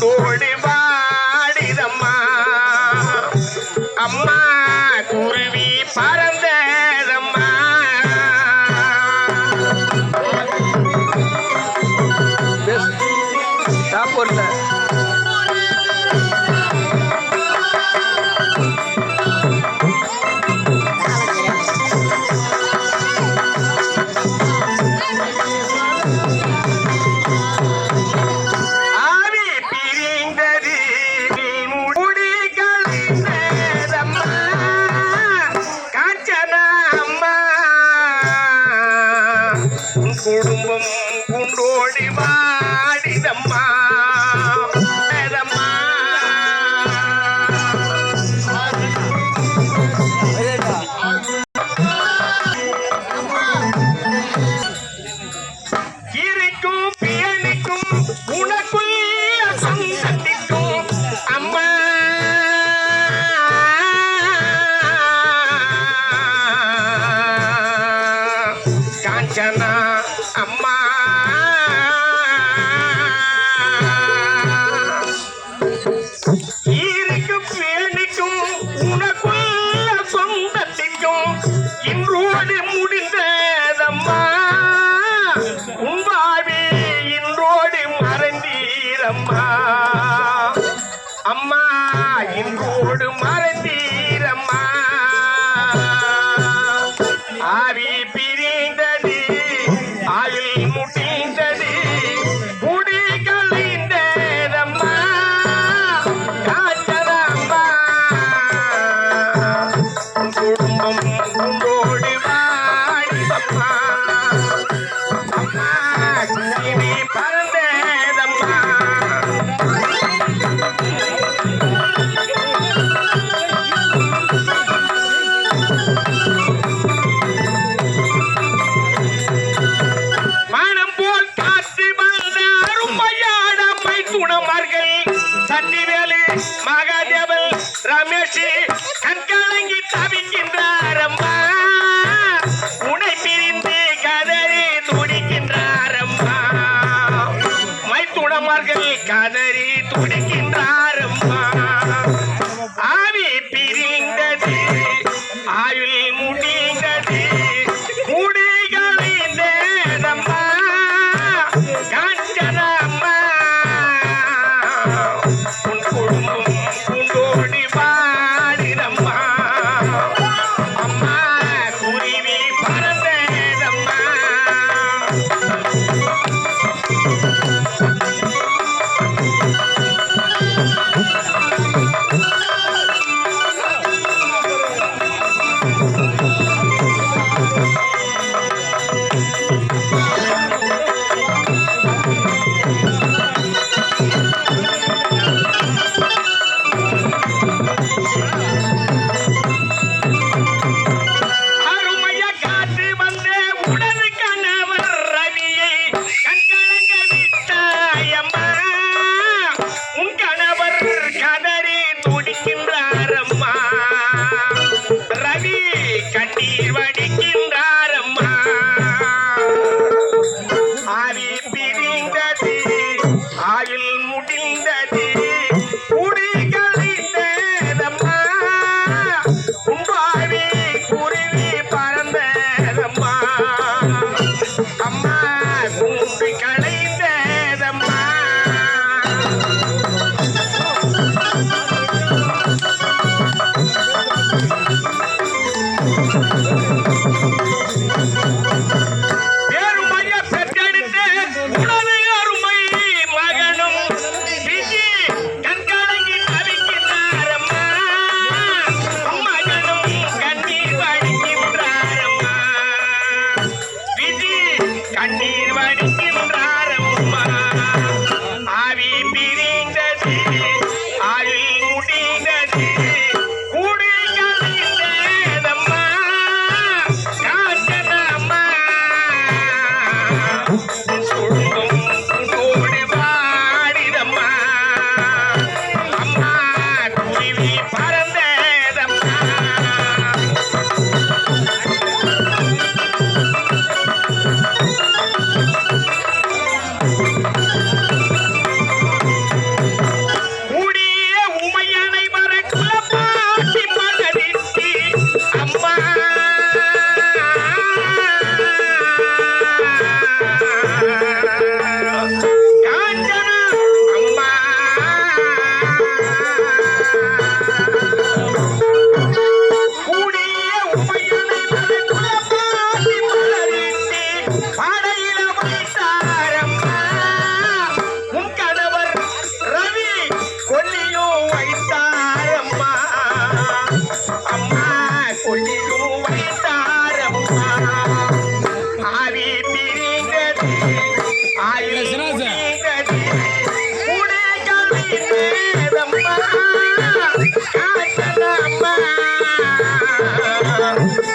கூடி பாடிதம்மா அம்மா குருவி பறந்ததம்மா. சாப்பிட்ல குடும்பம் குண்டோடி வாடிதம்மா வேதம்மா. சொந்தத்திற்கும் இன்றோடு முடிந்ததம்மா. உன் இன்றோடு மறந்தீரம்மா. அம்மா இன்றோடு மறந்தீரம்மா. I கண்ணீர் வடிக்கின்றார். கண்ணீர் வடிக்கின்றான் Yeah.